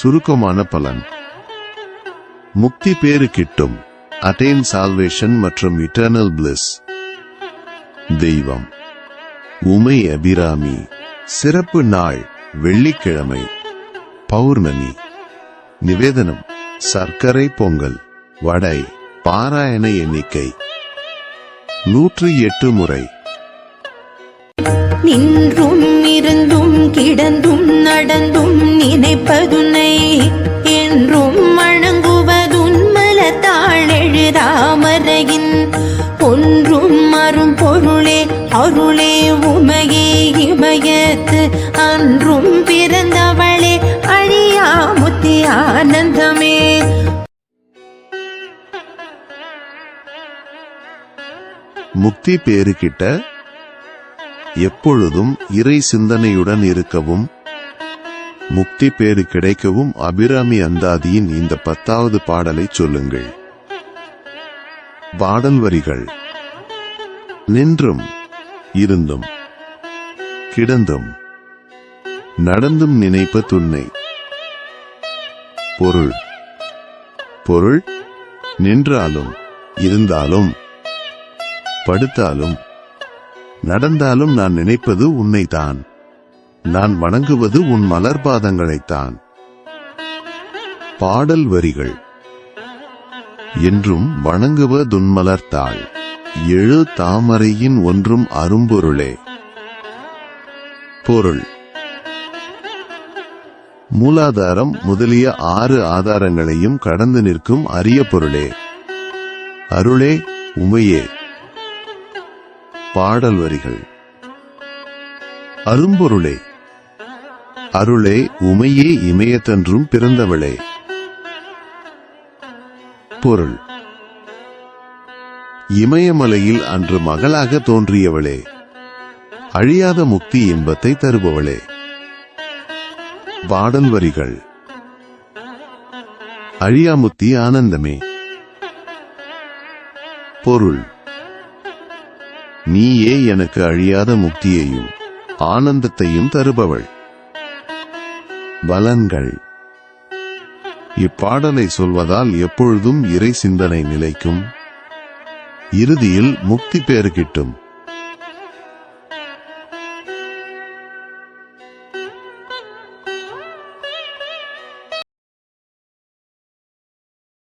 சுருக்கமான பலன். முக்தி பேறு கிட்டும் அட்டைன் சால்வேஷன் மற்றும் இட்டர்னல் பிளிஸ் தெய்வம். உமை அபிராமி சிறப்பு நாள் வெள்ளிக்கிழமை. பௌர்ணமி. நிவேதனம் சர்க்கரை பொங்கல் வடை பாராயண எண்ணிக்கை. நூற்றி எட்டு முறை. நின்றும் இருந்தும் அருளே உமையே இமயத்து அன்றும் பிறந்தவளே அழியா முத்தி ஆனந்தமே. முக்தி பேருக்கிட்ட எப்பொழுதும் இறை சிந்தனையுடன் இருக்கவும் முக்தி பேறு கிடைக்கவும் அபிராமி அந்தாதியின் இந்த பத்தாவது பாடலை சொல்லுங்கள். பாடல் வரிகள். நின்றும் இருந்தும் கிடந்தும் நடந்தும் நினைப்ப துன்னை. பொருள். பொருள் நின்றாலும் இருந்தாலும் படுத்தாலும் நடந்தாலும் நான் நினைப்பது உன்னைத்தான். நான் வணங்குவது உன் மலர்பாதங்களைத்தான் பாடல் வரிகள். என்றும் வணங்குவதுன்மலர்த்தாள் எழு தாமரையின் ஒன்றும் அரும்பொருளே. பொருள். மூலாதாரம் முதலிய ஆறு ஆதாரங்களையும் கடந்து நிற்கும் அரிய பொருளே. அருளே உமையே. பாடல் வரிகள். அரும்பொருளே. அருளே உமையே இமயத்தன்றும் பிறந்தவளே. பொருள். இமயமலையில் அன்று மகளாக தோன்றியவளே. அழியாத முக்தி இன்பத்தை தருபவளே. பாடல் வரிகள். அழியாமுத்தி ஆனந்தமே. பொருள். நீயே எனக்கு அழியாத முக்தியையும் ஆனந்தத்தையும் தருபவள். பலன்கள் இப்பாடலை சொல்வதால் எப்பொழுதும் இறை சிந்தனை நிலைக்கும். இறுதியில் முக்தி பெயர் கிட்டும்.